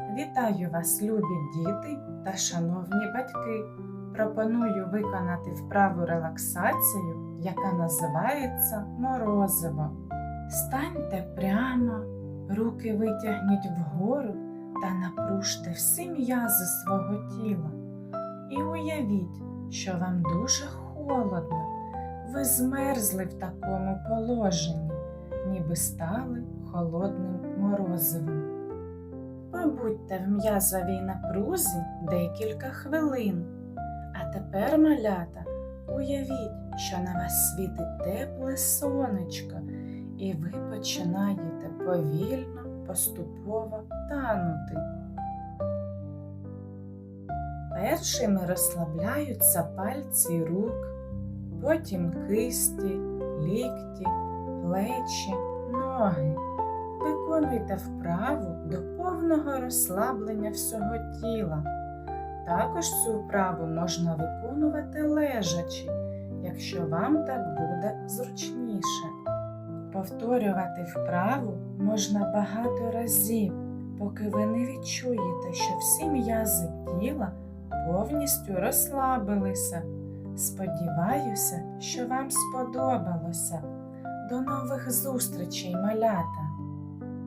Вітаю вас, любі діти та шановні батьки. Пропоную виконати вправу релаксацію, яка називається морозиво. Станьте прямо, руки витягніть вгору та напружте всі м'язи свого тіла. І уявіть, що вам дуже холодно. Ви змерзли в такому положенні, ніби стали холодним морозивом. Побудьте в м'язовій напрузі декілька хвилин. А тепер, малята, уявіть, що на вас світить тепле сонечко, і ви починаєте повільно, поступово танути. Першими розслабляються пальці рук, потім кисті, лікті, плечі, ноги. Виконуйте вправу до повного розслаблення всього тіла. Також цю вправу можна виконувати лежачи, якщо вам так буде зручніше. Повторювати вправу можна багато разів, поки ви не відчуєте, що всі м'язи тіла повністю розслабилися. Сподіваюся, що вам сподобалося. До нових зустрічей, малята!